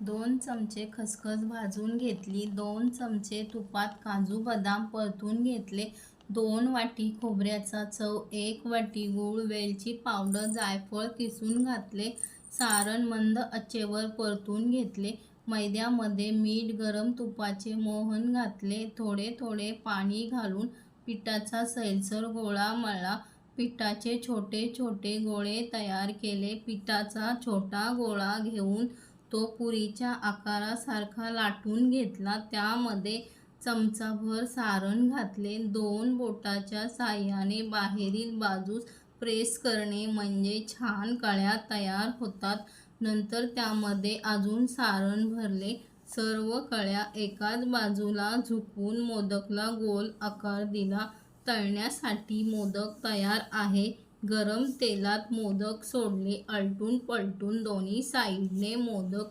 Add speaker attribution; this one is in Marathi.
Speaker 1: दोन चमचे खसखस भाजून घेतली दोन चमचे तुपात काजू बदाम परतून घेतले दोन वाटी खोबऱ्याचा चव एक वाटी गूळ वेलची पावडर जायफळ किसून घातले सारण मंद आचेवर परतून घेतले मैद्यामध्ये मीठ गरम तुपाचे मोहन घातले थोडे थोडे पाणी घालून पिठाचा सैलसर गोळा मळला पिठाचे छोटे छोटे गोळे तयार केले पिठाचा छोटा गोळा घेऊन तो पुरीच्या आकारासारखा लाटून घेतला. त्यामध्ये चमचाभर सारण घातले. दोन बोटाच्या साहाय्याने बाहेरील बाजूस प्रेस करणे म्हणजे छान कळ्या तयार होतात. नंतर त्यामध्ये अजून सारण भरले. सर्व कळ्या एकाच बाजूला झुकून मोदकला गोल आकार दिला. तळण्यासाठी मोदक तयार आहे. गरम तेलात मोदक सोडले आलटून पलटून दोन्ही साईडने मोदक